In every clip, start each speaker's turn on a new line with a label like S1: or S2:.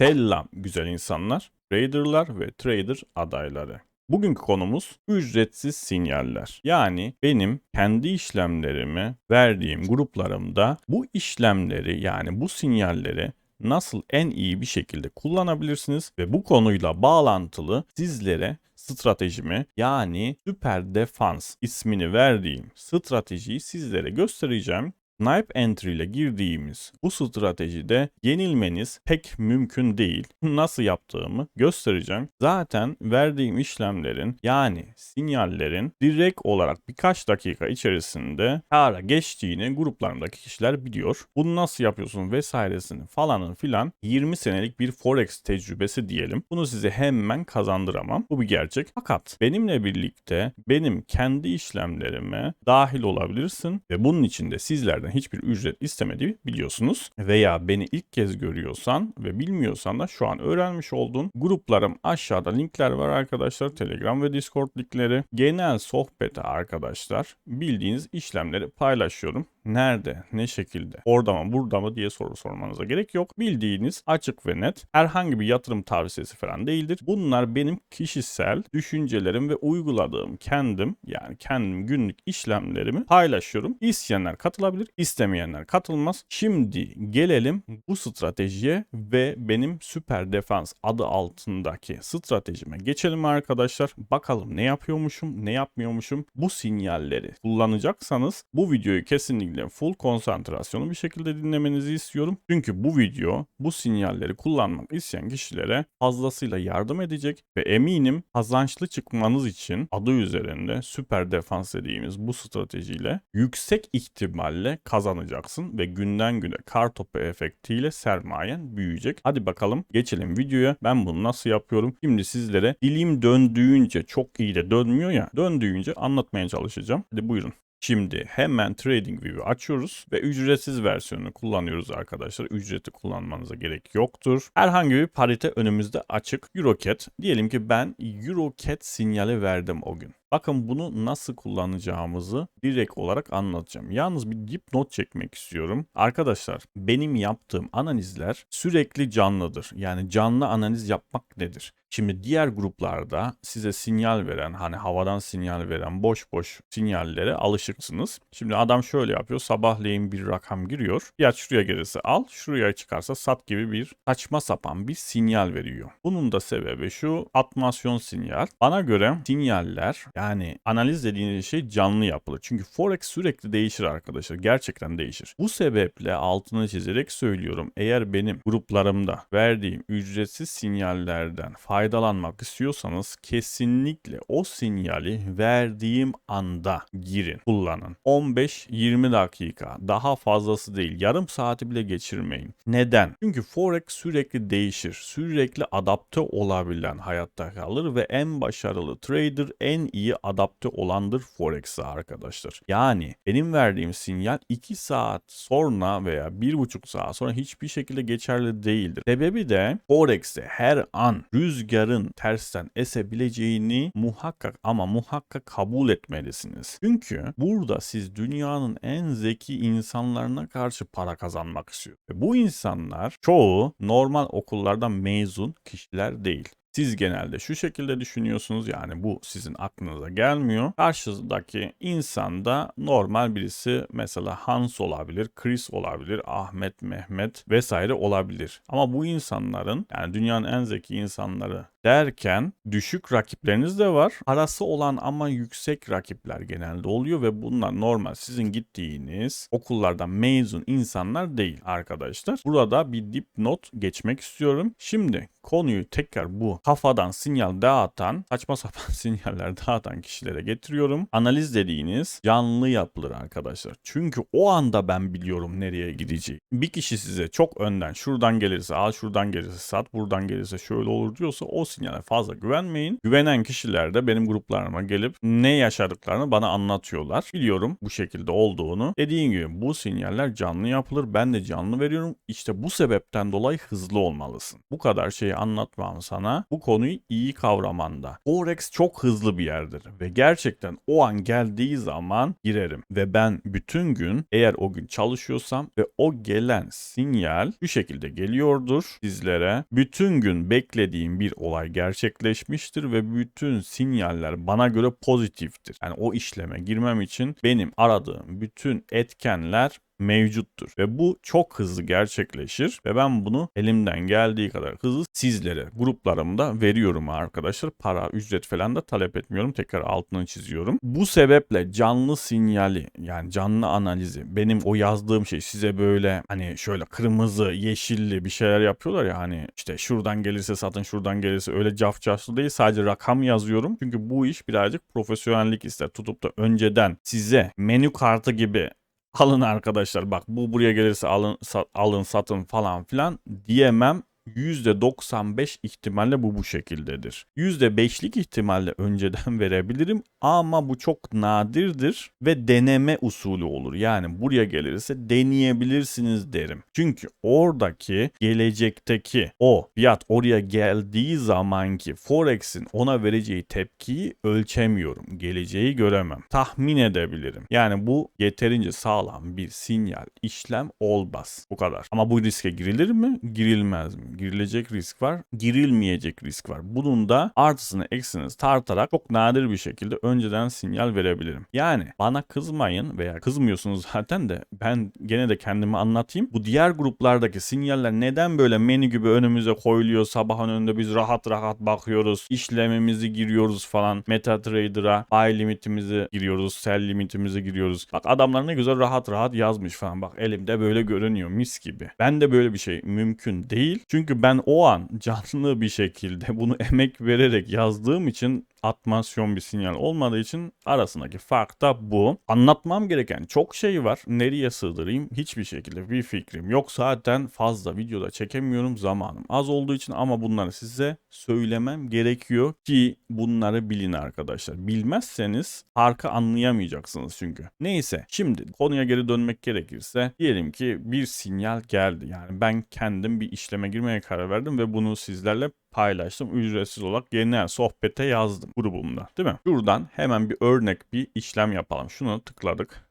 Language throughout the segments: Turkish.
S1: Selam güzel insanlar, traderlar ve trader adayları. Bugünkü konumuz ücretsiz sinyaller. Yani benim kendi işlemlerimi verdiğim gruplarımda bu işlemleri yani bu sinyalleri nasıl en iyi bir şekilde kullanabilirsiniz ve bu konuyla bağlantılı sizlere stratejimi yani süper defans ismini verdiğim stratejiyi sizlere göstereceğim. Snipe entry ile girdiğimiz bu stratejide yenilmeniz pek mümkün değil. Nasıl yaptığımı göstereceğim. Zaten verdiğim işlemlerin yani sinyallerin direkt olarak birkaç dakika içerisinde kara geçtiğini gruplarımdaki kişiler biliyor. Bunu nasıl yapıyorsun vesairesini falanın filan 20 senelik bir forex tecrübesi diyelim. Bunu size hemen kazandıramam. Bu bir gerçek. Fakat benimle birlikte benim kendi işlemlerime dahil olabilirsin ve bunun için de sizlerden hiçbir ücret istemediği biliyorsunuz. Veya beni ilk kez görüyorsan ve bilmiyorsan da şu an öğrenmiş olduğun gruplarım aşağıda linkler var arkadaşlar. Telegram ve Discord linkleri. Genel sohbete arkadaşlar bildiğiniz işlemleri paylaşıyorum nerede, ne şekilde, orada mı, burada mı diye soru sormanıza gerek yok. Bildiğiniz açık ve net herhangi bir yatırım tavsiyesi falan değildir. Bunlar benim kişisel düşüncelerim ve uyguladığım kendim yani kendim günlük işlemlerimi paylaşıyorum. İsteyenler katılabilir, istemeyenler katılmaz. Şimdi gelelim bu stratejiye ve benim süper defans adı altındaki stratejime geçelim arkadaşlar. Bakalım ne yapıyormuşum, ne yapmıyormuşum. Bu sinyalleri kullanacaksanız bu videoyu kesinlikle full konsantrasyonu bir şekilde dinlemenizi istiyorum. Çünkü bu video bu sinyalleri kullanmak isteyen kişilere fazlasıyla yardım edecek ve eminim kazançlı çıkmanız için adı üzerinde süper defans dediğimiz bu stratejiyle yüksek ihtimalle kazanacaksın ve günden güne kar topu efektiyle sermayen büyüyecek. Hadi bakalım geçelim videoya. Ben bunu nasıl yapıyorum? Şimdi sizlere dilim döndüğünce çok iyi de dönmüyor ya döndüğünce anlatmaya çalışacağım. Hadi buyurun. Şimdi hemen TradingView'u açıyoruz ve ücretsiz versiyonunu kullanıyoruz arkadaşlar. Ücreti kullanmanıza gerek yoktur. Herhangi bir parite önümüzde açık. EuroCat. Diyelim ki ben EuroCat sinyali verdim o gün. Bakın bunu nasıl kullanacağımızı direkt olarak anlatacağım. Yalnız bir dipnot çekmek istiyorum. Arkadaşlar benim yaptığım analizler sürekli canlıdır. Yani canlı analiz yapmak nedir? Şimdi diğer gruplarda size sinyal veren hani havadan sinyal veren boş boş sinyallere alışıksınız. Şimdi adam şöyle yapıyor sabahleyin bir rakam giriyor. Fiyat şuraya gelirse al şuraya çıkarsa sat gibi bir saçma sapan bir sinyal veriyor. Bunun da sebebi şu atmasyon sinyal. Bana göre sinyaller yani analiz dediğiniz şey canlı yapılır. Çünkü Forex sürekli değişir arkadaşlar. Gerçekten değişir. Bu sebeple altını çizerek söylüyorum. Eğer benim gruplarımda verdiğim ücretsiz sinyallerden faydalanmak istiyorsanız kesinlikle o sinyali verdiğim anda girin, kullanın. 15-20 dakika daha fazlası değil. Yarım saati bile geçirmeyin. Neden? Çünkü Forex sürekli değişir. Sürekli adapte olabilen hayatta kalır ve en başarılı trader en iyi iyi adapte olandır Forex'e arkadaşlar. Yani benim verdiğim sinyal 2 saat sonra veya 1,5 saat sonra hiçbir şekilde geçerli değildir. Sebebi de Forex'te her an rüzgarın tersten esebileceğini muhakkak ama muhakkak kabul etmelisiniz. Çünkü burada siz dünyanın en zeki insanlarına karşı para kazanmak istiyor. Ve bu insanlar çoğu normal okullardan mezun kişiler değil. Siz genelde şu şekilde düşünüyorsunuz yani bu sizin aklınıza gelmiyor. Karşıdaki insan da normal birisi mesela Hans olabilir, Chris olabilir, Ahmet, Mehmet vesaire olabilir. Ama bu insanların yani dünyanın en zeki insanları derken düşük rakipleriniz de var. Arası olan ama yüksek rakipler genelde oluyor ve bunlar normal sizin gittiğiniz okullardan mezun insanlar değil arkadaşlar. Burada bir dipnot geçmek istiyorum. Şimdi konuyu tekrar bu kafadan sinyal dağıtan, saçma sapan sinyaller dağıtan kişilere getiriyorum. Analiz dediğiniz canlı yapılır arkadaşlar. Çünkü o anda ben biliyorum nereye gideceği. Bir kişi size çok önden şuradan gelirse al, şuradan gelirse sat, buradan gelirse şöyle olur diyorsa o sinyale fazla güvenmeyin. Güvenen kişiler de benim gruplarıma gelip ne yaşadıklarını bana anlatıyorlar. Biliyorum bu şekilde olduğunu. Dediğim gibi bu sinyaller canlı yapılır. Ben de canlı veriyorum. İşte bu sebepten dolayı hızlı olmalısın. Bu kadar şey şeyi anlatmam sana bu konuyu iyi kavramanda. Forex çok hızlı bir yerdir ve gerçekten o an geldiği zaman girerim ve ben bütün gün eğer o gün çalışıyorsam ve o gelen sinyal bu şekilde geliyordur sizlere. Bütün gün beklediğim bir olay gerçekleşmiştir ve bütün sinyaller bana göre pozitiftir. Yani o işleme girmem için benim aradığım bütün etkenler mevcuttur ve bu çok hızlı gerçekleşir ve ben bunu elimden geldiği kadar hızlı sizlere gruplarımda veriyorum arkadaşlar. Para, ücret falan da talep etmiyorum. Tekrar altını çiziyorum. Bu sebeple canlı sinyali yani canlı analizi benim o yazdığım şey size böyle hani şöyle kırmızı, yeşilli bir şeyler yapıyorlar ya hani işte şuradan gelirse satın şuradan gelirse öyle cafcaflı değil sadece rakam yazıyorum. Çünkü bu iş birazcık profesyonellik ister. Tutup da önceden size menü kartı gibi alın arkadaşlar bak bu buraya gelirse alın sa- alın satın falan filan diyemem. %95 ihtimalle bu bu şekildedir. %5'lik ihtimalle önceden verebilirim ama bu çok nadirdir ve deneme usulü olur. Yani buraya gelirse deneyebilirsiniz derim. Çünkü oradaki gelecekteki o fiyat oraya geldiği zamanki Forex'in ona vereceği tepkiyi ölçemiyorum. Geleceği göremem. Tahmin edebilirim. Yani bu yeterince sağlam bir sinyal, işlem olmaz. Bu kadar. Ama bu riske girilir mi? Girilmez mi? Girilecek risk var, girilmeyecek risk var. Bunun da artısını eksini tartarak çok nadir bir şekilde önceden sinyal verebilirim. Yani bana kızmayın veya kızmıyorsunuz zaten de ben gene de kendimi anlatayım. Bu diğer gruplardaki sinyaller neden böyle menü gibi önümüze koyuluyor? Sabahın önünde biz rahat rahat bakıyoruz. işlemimizi giriyoruz falan. MetaTrader'a buy limitimizi giriyoruz. Sell limitimizi giriyoruz. Bak adamlar ne güzel rahat rahat yazmış falan. Bak elimde böyle görünüyor mis gibi. Ben de böyle bir şey mümkün değil. Çünkü ben o an canlı bir şekilde bunu emek vererek yazdığım için atmasyon bir sinyal olmadığı için arasındaki fark da bu. Anlatmam gereken çok şey var. Nereye sığdırayım? Hiçbir şekilde bir fikrim yok. Zaten fazla videoda çekemiyorum. Zamanım az olduğu için ama bunları size söylemem gerekiyor ki bunları bilin arkadaşlar. Bilmezseniz farkı anlayamayacaksınız çünkü. Neyse şimdi konuya geri dönmek gerekirse diyelim ki bir sinyal geldi. Yani ben kendim bir işleme girmeye karar verdim ve bunu sizlerle paylaştım. Ücretsiz olarak genel sohbete yazdım grubumda değil mi? Şuradan hemen bir örnek bir işlem yapalım. Şunu tıkladık.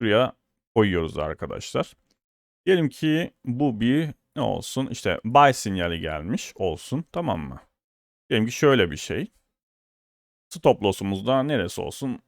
S1: Buraya koyuyoruz arkadaşlar. Diyelim ki bu bir ne olsun işte buy sinyali gelmiş olsun tamam mı? Diyelim ki şöyle bir şey. Stop loss'umuz da neresi olsun?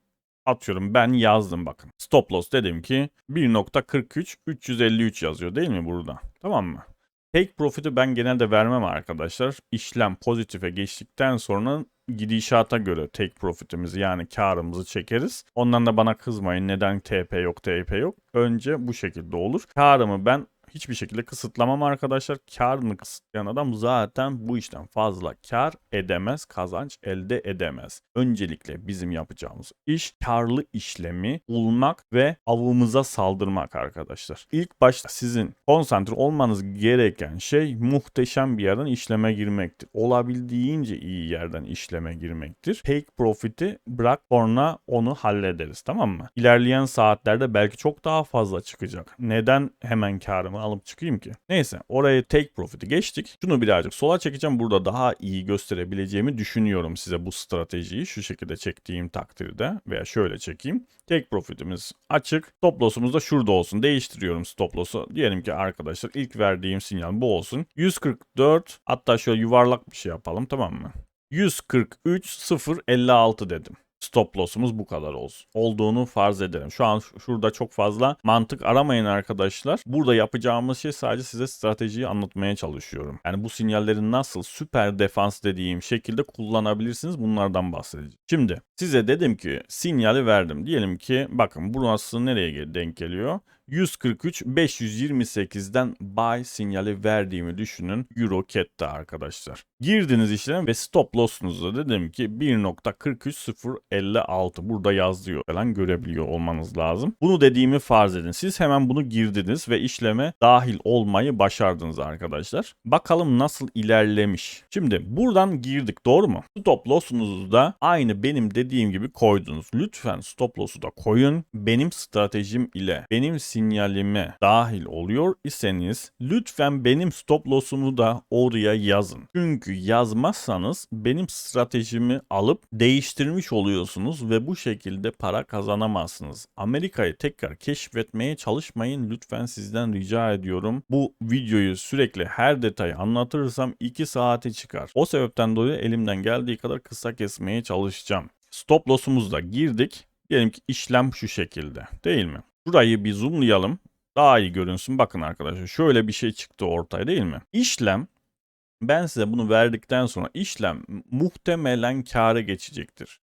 S1: Atıyorum ben yazdım bakın. Stop loss dedim ki 1.43 353 yazıyor değil mi burada? Tamam mı? Take profit'i ben genelde vermem arkadaşlar. İşlem pozitife geçtikten sonra gidişata göre take profit'imizi yani karımızı çekeriz. Ondan da bana kızmayın neden TP yok TP yok. Önce bu şekilde olur. Karımı ben hiçbir şekilde kısıtlamam arkadaşlar. Karını kısıtlayan adam zaten bu işten fazla kar edemez, kazanç elde edemez. Öncelikle bizim yapacağımız iş karlı işlemi bulmak ve avımıza saldırmak arkadaşlar. İlk başta sizin konsantre olmanız gereken şey muhteşem bir yerden işleme girmektir. Olabildiğince iyi yerden işleme girmektir. Take profit'i bırak sonra onu hallederiz tamam mı? İlerleyen saatlerde belki çok daha fazla çıkacak. Neden hemen karımı alıp çıkayım ki? Neyse oraya take profit'i geçtik. Şunu birazcık sola çekeceğim. Burada daha iyi gösterebileceğimi düşünüyorum size bu stratejiyi. Şu şekilde çektiğim takdirde veya şöyle çekeyim. Take profit'imiz açık. Stop loss'umuz da şurada olsun. Değiştiriyorum stop loss'u. Diyelim ki arkadaşlar ilk verdiğim sinyal bu olsun. 144 hatta şöyle yuvarlak bir şey yapalım tamam mı? 143 056 dedim stop loss'umuz bu kadar olsun. Olduğunu farz edelim. Şu an şurada çok fazla mantık aramayın arkadaşlar. Burada yapacağımız şey sadece size stratejiyi anlatmaya çalışıyorum. Yani bu sinyalleri nasıl süper defans dediğim şekilde kullanabilirsiniz bunlardan bahsedeceğim. Şimdi size dedim ki sinyali verdim. Diyelim ki bakın burası nereye denk geliyor? 143 528'den buy sinyali verdiğimi düşünün Euro Cat'te arkadaşlar. Girdiniz işlem ve stop loss'unuzda dedim ki 1.43056 burada yazıyor falan görebiliyor olmanız lazım. Bunu dediğimi farz edin. Siz hemen bunu girdiniz ve işleme dahil olmayı başardınız arkadaşlar. Bakalım nasıl ilerlemiş. Şimdi buradan girdik doğru mu? Stop loss'unuzu da aynı benim dediğim gibi koydunuz. Lütfen stop loss'u da koyun. Benim stratejim ile benim sinyal sinyalime dahil oluyor iseniz lütfen benim stop loss'umu da oraya yazın. Çünkü yazmazsanız benim stratejimi alıp değiştirmiş oluyorsunuz ve bu şekilde para kazanamazsınız. Amerika'yı tekrar keşfetmeye çalışmayın lütfen sizden rica ediyorum. Bu videoyu sürekli her detayı anlatırsam 2 saate çıkar. O sebepten dolayı elimden geldiği kadar kısa kesmeye çalışacağım. Stop loss'umuzda girdik. Diyelim ki işlem şu şekilde değil mi? Burayı bir zoomlayalım. Daha iyi görünsün. Bakın arkadaşlar şöyle bir şey çıktı ortaya değil mi? İşlem ben size bunu verdikten sonra işlem muhtemelen kâra geçecektir.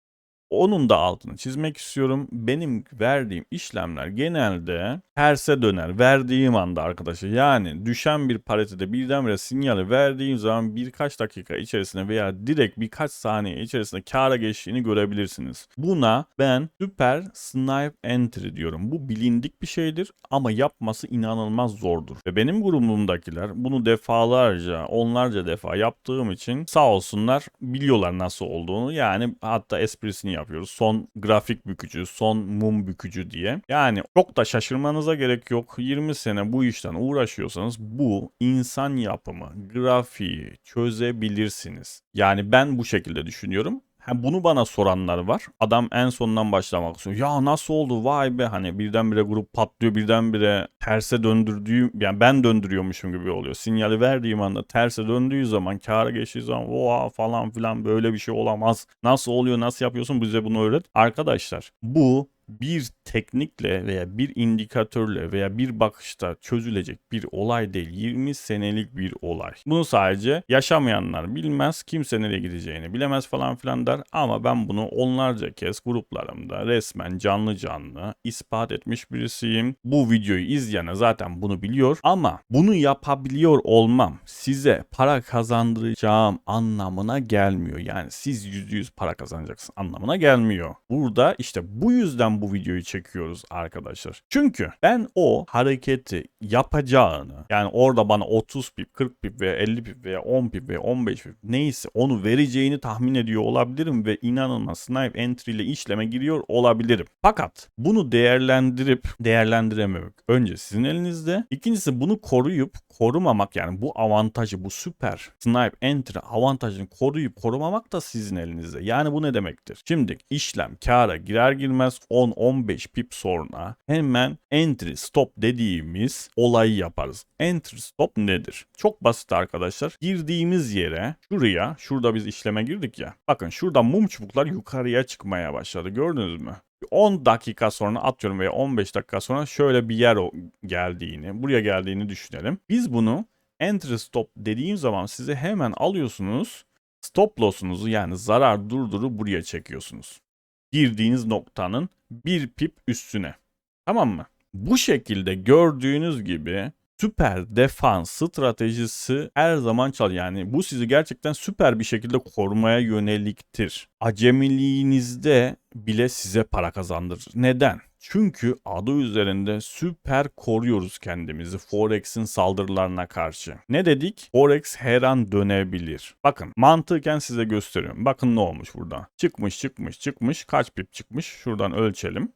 S1: Onun da altını çizmek istiyorum. Benim verdiğim işlemler genelde terse döner. Verdiğim anda arkadaşlar yani düşen bir paritede birdenbire sinyali verdiğim zaman birkaç dakika içerisinde veya direkt birkaç saniye içerisinde kâra geçtiğini görebilirsiniz. Buna ben süper snipe entry diyorum. Bu bilindik bir şeydir ama yapması inanılmaz zordur. Ve benim grubumdakiler bunu defalarca, onlarca defa yaptığım için sağ olsunlar biliyorlar nasıl olduğunu. Yani hatta esprisini yapıyoruz. Son grafik bükücü, son mum bükücü diye. Yani çok da şaşırmanıza gerek yok. 20 sene bu işten uğraşıyorsanız bu insan yapımı, grafiği çözebilirsiniz. Yani ben bu şekilde düşünüyorum. Ha, bunu bana soranlar var. Adam en sondan başlamak istiyor. Ya nasıl oldu vay be hani birdenbire grup patlıyor birdenbire terse döndürdüğüm yani ben döndürüyormuşum gibi oluyor. Sinyali verdiğim anda terse döndüğü zaman kâra geçtiği zaman oha falan filan böyle bir şey olamaz. Nasıl oluyor nasıl yapıyorsun bize bunu öğret. Arkadaşlar bu bir teknikle veya bir indikatörle veya bir bakışta çözülecek bir olay değil. 20 senelik bir olay. Bunu sadece yaşamayanlar bilmez. Kimse nereye gideceğini bilemez falan filan der. Ama ben bunu onlarca kez gruplarımda resmen canlı canlı ispat etmiş birisiyim. Bu videoyu izleyene zaten bunu biliyor. Ama bunu yapabiliyor olmam size para kazandıracağım anlamına gelmiyor. Yani siz %100 para kazanacaksın anlamına gelmiyor. Burada işte bu yüzden bu videoyu çekiyoruz arkadaşlar. Çünkü ben o hareketi yapacağını yani orada bana 30 pip, 40 pip veya 50 pip veya 10 pip veya 15 pip neyse onu vereceğini tahmin ediyor olabilirim ve inanılmaz snipe entry ile işleme giriyor olabilirim. Fakat bunu değerlendirip değerlendirememek önce sizin elinizde. İkincisi bunu koruyup korumamak yani bu avantajı bu süper snipe entry avantajını koruyup korumamak da sizin elinizde. Yani bu ne demektir? Şimdi işlem kâra girer girmez 10-15 pip sonra hemen entry stop dediğimiz olayı yaparız. Entry stop nedir? Çok basit arkadaşlar. Girdiğimiz yere şuraya şurada biz işleme girdik ya. Bakın şurada mum çubuklar yukarıya çıkmaya başladı. Gördünüz mü? 10 dakika sonra atıyorum veya 15 dakika sonra şöyle bir yer geldiğini, buraya geldiğini düşünelim. Biz bunu entry stop dediğim zaman size hemen alıyorsunuz. Stop loss'unuzu yani zarar durduru buraya çekiyorsunuz. Girdiğiniz noktanın bir pip üstüne. Tamam mı? Bu şekilde gördüğünüz gibi süper defans stratejisi her zaman çal. Yani bu sizi gerçekten süper bir şekilde korumaya yöneliktir. Acemiliğinizde bile size para kazandırır. Neden? Çünkü adı üzerinde süper koruyoruz kendimizi Forex'in saldırılarına karşı. Ne dedik? Forex her an dönebilir. Bakın mantıken size gösteriyorum. Bakın ne olmuş burada. Çıkmış çıkmış çıkmış. Kaç pip çıkmış? Şuradan ölçelim.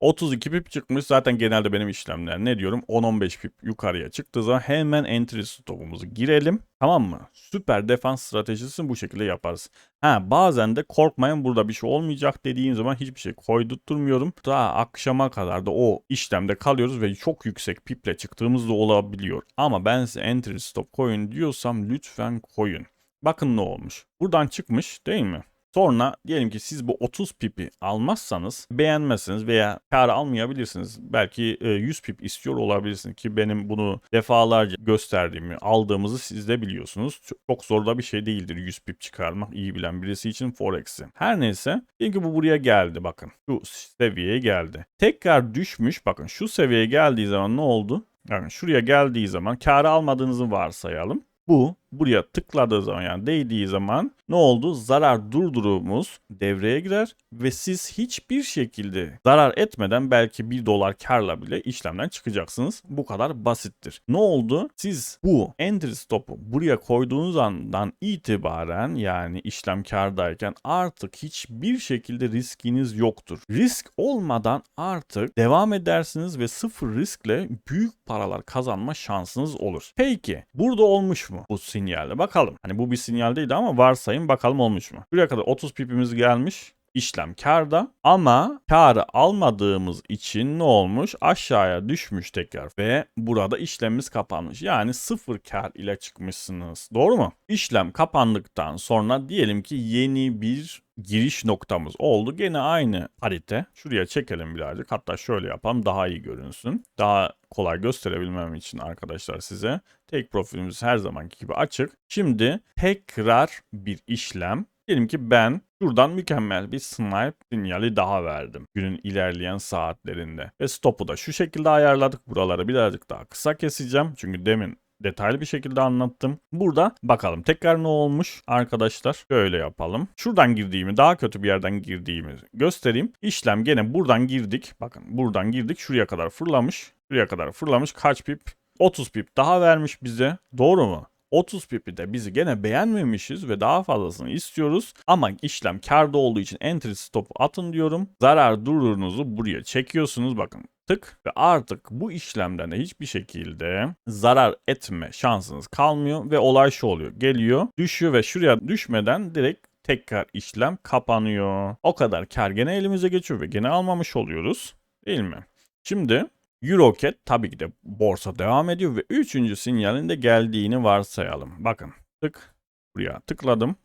S1: 32 pip çıkmış. Zaten genelde benim işlemler ne diyorum 10-15 pip yukarıya çıktığı zaman hemen entry stopumuzu girelim. Tamam mı? Süper defans stratejisini bu şekilde yaparız. Ha bazen de korkmayın burada bir şey olmayacak dediğin zaman hiçbir şey koydurtmuyorum. Daha akşama kadar da o işlemde kalıyoruz ve çok yüksek piple çıktığımız da olabiliyor. Ama ben size entry stop koyun diyorsam lütfen koyun. Bakın ne olmuş. Buradan çıkmış değil mi? Sonra diyelim ki siz bu 30 pipi almazsanız beğenmezsiniz veya kar almayabilirsiniz. Belki 100 e, pip istiyor olabilirsiniz ki benim bunu defalarca gösterdiğimi, aldığımızı siz de biliyorsunuz. Çok zor da bir şey değildir 100 pip çıkarmak iyi bilen birisi için Forex'i. Her neyse diyelim ki bu buraya geldi bakın. Şu seviyeye geldi. Tekrar düşmüş bakın şu seviyeye geldiği zaman ne oldu? Yani şuraya geldiği zaman karı almadığınızı varsayalım. Bu buraya tıkladığı zaman yani değdiği zaman ne oldu? Zarar durdurumuz devreye girer ve siz hiçbir şekilde zarar etmeden belki 1 dolar karla bile işlemden çıkacaksınız. Bu kadar basittir. Ne oldu? Siz bu entry stop'u buraya koyduğunuz andan itibaren yani işlem kardayken artık hiçbir şekilde riskiniz yoktur. Risk olmadan artık devam edersiniz ve sıfır riskle büyük paralar kazanma şansınız olur. Peki burada olmuş mu bu sinyalde? Bakalım. Hani bu bir sinyal değildi ama varsayın bakalım olmuş mu? Buraya kadar 30 pipimiz gelmiş işlem karda ama karı almadığımız için ne olmuş? Aşağıya düşmüş tekrar ve burada işlemimiz kapanmış. Yani sıfır kar ile çıkmışsınız. Doğru mu? İşlem kapandıktan sonra diyelim ki yeni bir giriş noktamız oldu. Gene aynı harita. Şuraya çekelim birazcık. Hatta şöyle yapalım daha iyi görünsün. Daha kolay gösterebilmem için arkadaşlar size. Tek profilimiz her zamanki gibi açık. Şimdi tekrar bir işlem Diyelim ki ben şuradan mükemmel bir snipe sinyali daha verdim günün ilerleyen saatlerinde. Ve stop'u da şu şekilde ayarladık. Buraları birazcık daha kısa keseceğim. Çünkü demin detaylı bir şekilde anlattım. Burada bakalım tekrar ne olmuş arkadaşlar. Şöyle yapalım. Şuradan girdiğimi daha kötü bir yerden girdiğimi göstereyim. İşlem gene buradan girdik. Bakın buradan girdik. Şuraya kadar fırlamış. Şuraya kadar fırlamış. Kaç pip? 30 pip daha vermiş bize. Doğru mu? 30 pipi de bizi gene beğenmemişiz ve daha fazlasını istiyoruz. Ama işlem karda olduğu için entry stop'u atın diyorum. Zarar dururunuzu buraya çekiyorsunuz. Bakın tık ve artık bu işlemden de hiçbir şekilde zarar etme şansınız kalmıyor ve olay şu oluyor. Geliyor, düşüyor ve şuraya düşmeden direkt tekrar işlem kapanıyor. O kadar kar gene elimize geçiyor ve gene almamış oluyoruz. Değil mi? Şimdi Eurocat tabii ki de borsa devam ediyor ve üçüncü sinyalin de geldiğini varsayalım. Bakın tık buraya tıkladım.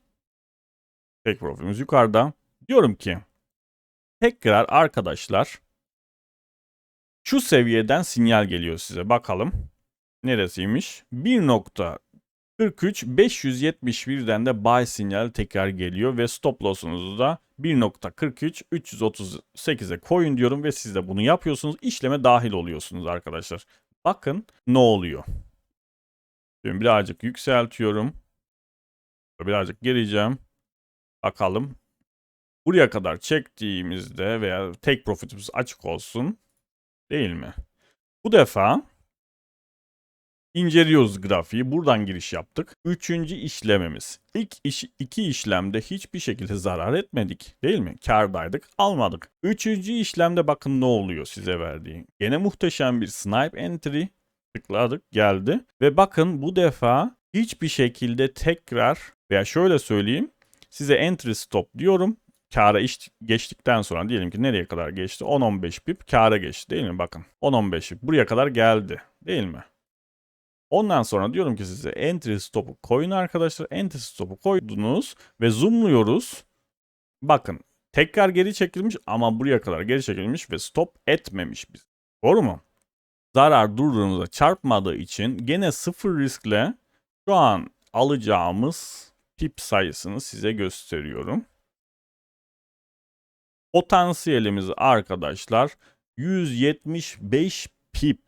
S1: Tek profilimiz yukarıda. Diyorum ki tekrar arkadaşlar şu seviyeden sinyal geliyor size. Bakalım neresiymiş? 43 571'den de buy sinyal tekrar geliyor ve stop loss'unuzu da 1.43 338'e koyun diyorum ve siz de bunu yapıyorsunuz. İşleme dahil oluyorsunuz arkadaşlar. Bakın ne oluyor. Şimdi birazcık yükseltiyorum. Birazcık geleceğim. Bakalım. Buraya kadar çektiğimizde veya tek profitimiz açık olsun. Değil mi? Bu defa İnceliyoruz grafiği. Buradan giriş yaptık. Üçüncü işlemimiz. İlk iş, iki işlemde hiçbir şekilde zarar etmedik. Değil mi? Kardaydık. Almadık. Üçüncü işlemde bakın ne oluyor size verdiği. Gene muhteşem bir snipe entry. Tıkladık geldi. Ve bakın bu defa hiçbir şekilde tekrar veya şöyle söyleyeyim. Size entry stop diyorum. Kara iş geçtikten sonra diyelim ki nereye kadar geçti? 10-15 pip kara geçti değil mi? Bakın 10-15 pip buraya kadar geldi değil mi? Ondan sonra diyorum ki size entry stop'u koyun arkadaşlar. Entry stop'u koydunuz ve zoomluyoruz. Bakın tekrar geri çekilmiş ama buraya kadar geri çekilmiş ve stop etmemiş biz. Doğru mu? Zarar durduğunuzda çarpmadığı için gene sıfır riskle şu an alacağımız pip sayısını size gösteriyorum. Potansiyelimiz arkadaşlar 175 pip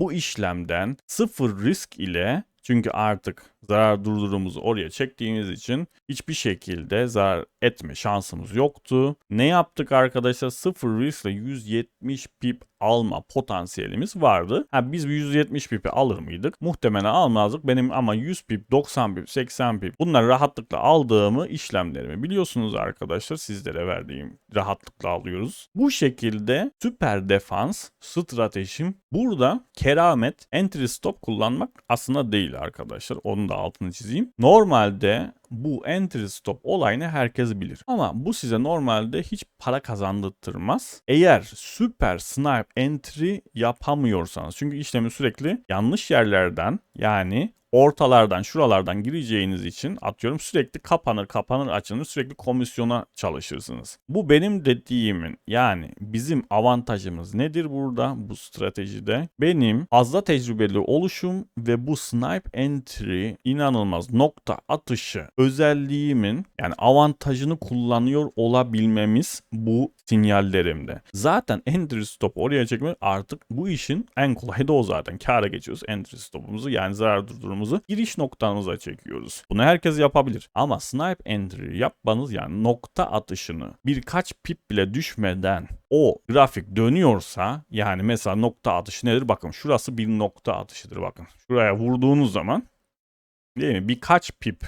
S1: bu işlemden sıfır risk ile çünkü artık zarar durdurumuzu oraya çektiğimiz için hiçbir şekilde zarar etme şansımız yoktu. Ne yaptık arkadaşlar? Sıfır riskle 170 pip alma potansiyelimiz vardı. Ha, biz 170 pipi alır mıydık? Muhtemelen almazdık. Benim ama 100 pip, 90 pip, 80 pip bunları rahatlıkla aldığımı işlemlerimi biliyorsunuz arkadaşlar. Sizlere verdiğim rahatlıkla alıyoruz. Bu şekilde süper defans stratejim burada keramet entry stop kullanmak aslında değil arkadaşlar. Onu da altını çizeyim. Normalde bu entry stop olayını herkes bilir. Ama bu size normalde hiç para kazandırtmaz. Eğer süper snipe entry yapamıyorsanız çünkü işlemi sürekli yanlış yerlerden yani ortalardan şuralardan gireceğiniz için atıyorum sürekli kapanır kapanır açılır sürekli komisyona çalışırsınız. Bu benim dediğimin yani bizim avantajımız nedir burada bu stratejide? Benim fazla tecrübeli oluşum ve bu snipe entry inanılmaz nokta atışı özelliğimin yani avantajını kullanıyor olabilmemiz bu sinyallerimde. Zaten entry stop oraya çekmek artık bu işin en kolayı da o zaten. Kâra geçiyoruz entry stopumuzu yani zarar durdurma noktalarımızı giriş noktamıza çekiyoruz. Bunu herkes yapabilir. Ama snipe entry yapmanız yani nokta atışını birkaç pip bile düşmeden o grafik dönüyorsa yani mesela nokta atışı nedir? Bakın şurası bir nokta atışıdır bakın. Şuraya vurduğunuz zaman değil mi? Birkaç pip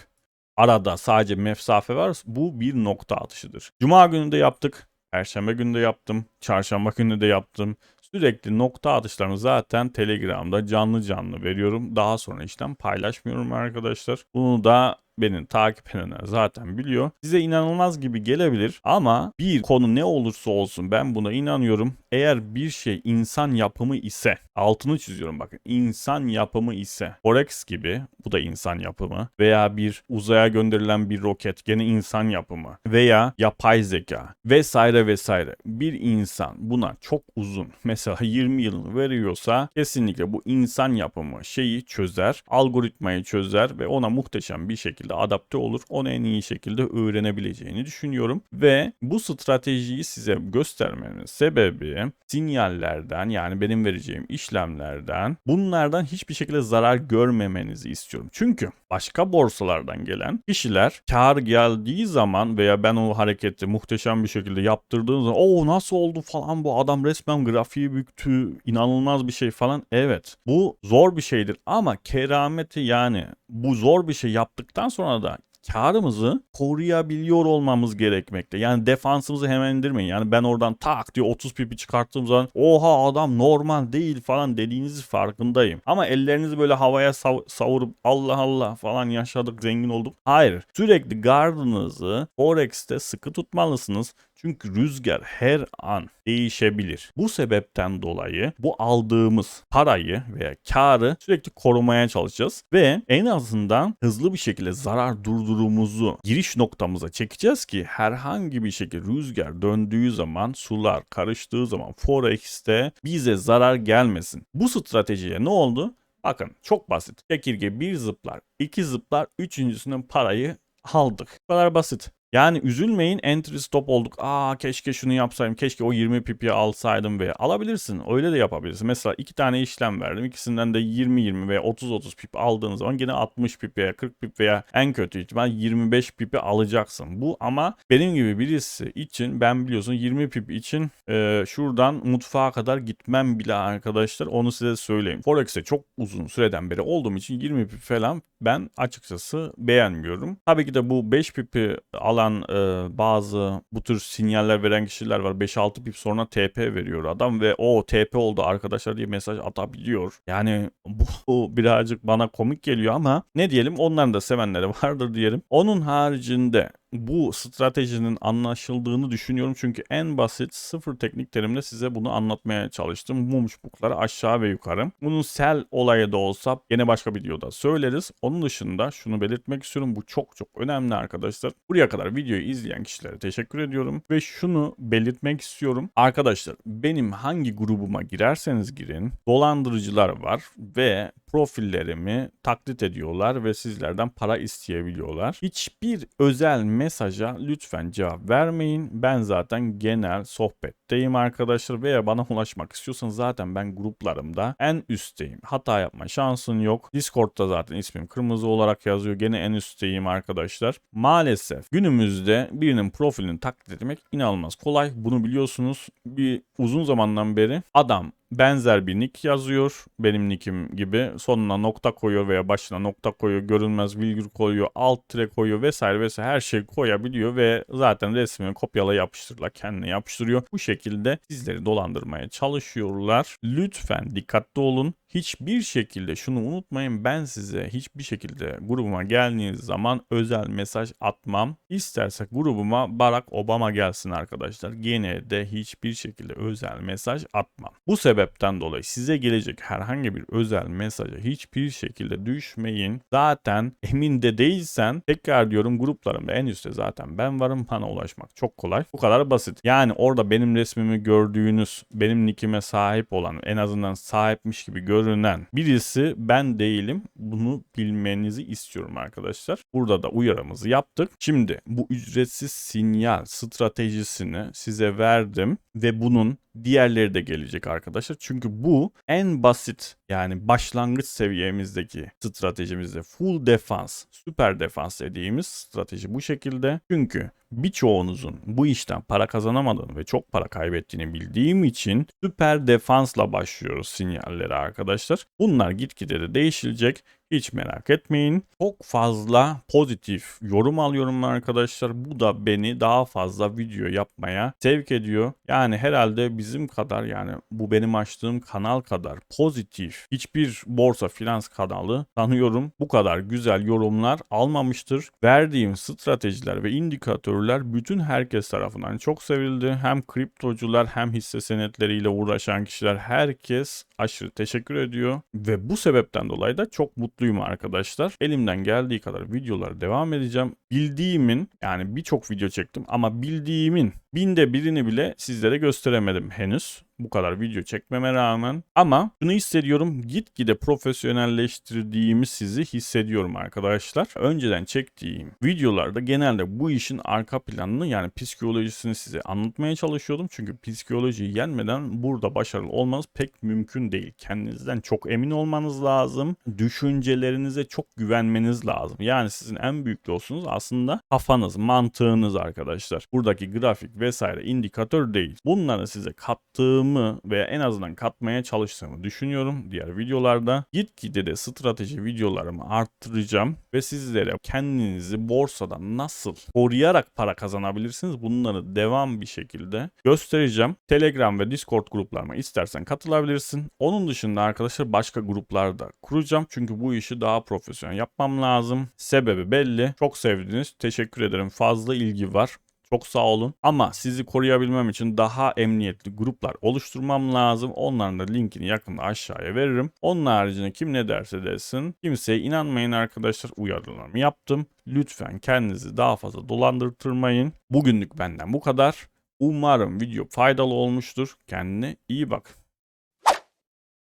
S1: arada sadece mesafe var. Bu bir nokta atışıdır. Cuma günü de yaptık. Perşembe günü de yaptım. Çarşamba günü de yaptım. Sürekli nokta atışlarını zaten Telegram'da canlı canlı veriyorum. Daha sonra işten paylaşmıyorum arkadaşlar. Bunu da beni takip edenler zaten biliyor. Size inanılmaz gibi gelebilir ama bir konu ne olursa olsun ben buna inanıyorum. Eğer bir şey insan yapımı ise altını çiziyorum bakın insan yapımı ise Forex gibi bu da insan yapımı veya bir uzaya gönderilen bir roket gene insan yapımı veya yapay zeka vesaire vesaire bir insan buna çok uzun mesela 20 yılını veriyorsa kesinlikle bu insan yapımı şeyi çözer algoritmayı çözer ve ona muhteşem bir şekilde adapte olur onu en iyi şekilde öğrenebileceğini düşünüyorum ve bu stratejiyi size göstermemin sebebi sinyallerden yani benim vereceğim işlemlerden bunlardan hiçbir şekilde zarar görmemenizi istiyorum. Çünkü başka borsalardan gelen kişiler kar geldiği zaman veya ben o hareketi muhteşem bir şekilde yaptırdığım zaman o nasıl oldu falan bu adam resmen grafiği büktü inanılmaz bir şey falan. Evet bu zor bir şeydir ama kerameti yani bu zor bir şey yaptıktan sonra da karımızı koruyabiliyor olmamız gerekmekte. Yani defansımızı hemen indirmeyin. Yani ben oradan tak diye 30 pipi çıkarttığım zaman oha adam normal değil falan dediğinizi farkındayım. Ama ellerinizi böyle havaya sav- savurup Allah Allah falan yaşadık zengin olduk. Hayır. Sürekli gardınızı Forex'te sıkı tutmalısınız. Çünkü rüzgar her an değişebilir. Bu sebepten dolayı bu aldığımız parayı veya karı sürekli korumaya çalışacağız ve en azından hızlı bir şekilde zarar durdurumuzu giriş noktamıza çekeceğiz ki herhangi bir şekilde rüzgar döndüğü zaman sular karıştığı zaman Forex'te bize zarar gelmesin. Bu stratejiye ne oldu? Bakın çok basit. Çekirge bir zıplar, iki zıplar, üçüncüsünün parayı aldık. Bu kadar basit. Yani üzülmeyin entry stop olduk. Aa keşke şunu yapsaydım. Keşke o 20 pipi alsaydım veya alabilirsin. Öyle de yapabilirsin. Mesela iki tane işlem verdim. İkisinden de 20-20 veya 30-30 pip aldığın zaman gene 60 pip veya 40 pip veya en kötü ihtimal 25 pipi alacaksın. Bu ama benim gibi birisi için ben biliyorsun 20 pip için e, şuradan mutfağa kadar gitmem bile arkadaşlar. Onu size söyleyeyim. Forex'e çok uzun süreden beri olduğum için 20 pip falan ben açıkçası beğenmiyorum. Tabii ki de bu 5 pipi alan e, bazı bu tür sinyaller veren kişiler var. 5-6 pip sonra TP veriyor adam ve o TP oldu arkadaşlar diye mesaj atabiliyor. Yani bu, bu birazcık bana komik geliyor ama ne diyelim onların da sevenleri vardır diyelim. Onun haricinde bu stratejinin anlaşıldığını düşünüyorum. Çünkü en basit sıfır teknik terimle size bunu anlatmaya çalıştım. Mum çubukları aşağı ve yukarı. Bunun sel olayı da olsa yine başka bir videoda söyleriz. Onun dışında şunu belirtmek istiyorum. Bu çok çok önemli arkadaşlar. Buraya kadar videoyu izleyen kişilere teşekkür ediyorum. Ve şunu belirtmek istiyorum. Arkadaşlar benim hangi grubuma girerseniz girin dolandırıcılar var ve profillerimi taklit ediyorlar ve sizlerden para isteyebiliyorlar. Hiçbir özel mesaja lütfen cevap vermeyin. Ben zaten genel sohbetteyim arkadaşlar veya bana ulaşmak istiyorsanız zaten ben gruplarımda en üstteyim. Hata yapma şansın yok. Discord'da zaten ismim kırmızı olarak yazıyor. Gene en üstteyim arkadaşlar. Maalesef günümüzde birinin profilini taklit etmek inanılmaz kolay. Bunu biliyorsunuz. Bir uzun zamandan beri adam benzer bir nick yazıyor. Benim nickim gibi. Sonuna nokta koyuyor veya başına nokta koyuyor. Görünmez virgül koyuyor. Alt tire koyuyor vesaire vesaire her şey koyabiliyor ve zaten resmini kopyala yapıştırla kendine yapıştırıyor. Bu şekilde sizleri dolandırmaya çalışıyorlar. Lütfen dikkatli olun. Hiçbir şekilde şunu unutmayın ben size hiçbir şekilde grubuma geldiğiniz zaman özel mesaj atmam. İsterse grubuma Barack Obama gelsin arkadaşlar. Gene de hiçbir şekilde özel mesaj atmam. Bu sebepten dolayı size gelecek herhangi bir özel mesaja hiçbir şekilde düşmeyin. Zaten emin de değilsen tekrar diyorum gruplarımda en üstte zaten ben varım bana ulaşmak çok kolay. Bu kadar basit. Yani orada benim resmimi gördüğünüz benim nickime sahip olan en azından sahipmiş gibi gör görünen birisi ben değilim. Bunu bilmenizi istiyorum arkadaşlar. Burada da uyarımızı yaptık. Şimdi bu ücretsiz sinyal stratejisini size verdim ve bunun diğerleri de gelecek arkadaşlar. Çünkü bu en basit yani başlangıç seviyemizdeki stratejimizde full defans, süper defans dediğimiz strateji bu şekilde. Çünkü birçoğunuzun bu işten para kazanamadığını ve çok para kaybettiğini bildiğim için süper defansla başlıyoruz sinyallere arkadaşlar. Bunlar gitgide de değişilecek. Hiç merak etmeyin. Çok fazla pozitif yorum alıyorum arkadaşlar. Bu da beni daha fazla video yapmaya sevk ediyor. Yani herhalde bizim kadar yani bu benim açtığım kanal kadar pozitif hiçbir borsa finans kanalı tanıyorum. Bu kadar güzel yorumlar almamıştır. Verdiğim stratejiler ve indikatörler bütün herkes tarafından çok sevildi. Hem kriptocular hem hisse senetleriyle uğraşan kişiler herkes aşırı teşekkür ediyor. Ve bu sebepten dolayı da çok mutluyum arkadaşlar. Elimden geldiği kadar videolara devam edeceğim. Bildiğimin yani birçok video çektim ama bildiğimin binde birini bile sizlere gösteremedim henüz bu kadar video çekmeme rağmen. Ama şunu hissediyorum gitgide profesyonelleştirdiğimi sizi hissediyorum arkadaşlar. Önceden çektiğim videolarda genelde bu işin arka planını yani psikolojisini size anlatmaya çalışıyordum. Çünkü psikolojiyi yenmeden burada başarılı olmanız pek mümkün değil. Kendinizden çok emin olmanız lazım. Düşüncelerinize çok güvenmeniz lazım. Yani sizin en büyük dostunuz aslında kafanız, mantığınız arkadaşlar. Buradaki grafik vesaire indikatör değil. Bunları size kattığım kattığımı veya en azından katmaya çalıştığımı düşünüyorum diğer videolarda. Gitgide de strateji videolarımı arttıracağım ve sizlere kendinizi borsadan nasıl koruyarak para kazanabilirsiniz bunları devam bir şekilde göstereceğim. Telegram ve Discord gruplarıma istersen katılabilirsin. Onun dışında arkadaşlar başka gruplarda kuracağım. Çünkü bu işi daha profesyonel yapmam lazım. Sebebi belli. Çok sevdiniz. Teşekkür ederim. Fazla ilgi var. Çok sağ olun. Ama sizi koruyabilmem için daha emniyetli gruplar oluşturmam lazım. Onların da linkini yakında aşağıya veririm. Onun haricinde kim ne derse desin. Kimseye inanmayın arkadaşlar. Uyarılarımı yaptım. Lütfen kendinizi daha fazla dolandırtırmayın. Bugünlük benden bu kadar. Umarım video faydalı olmuştur. Kendine iyi bak.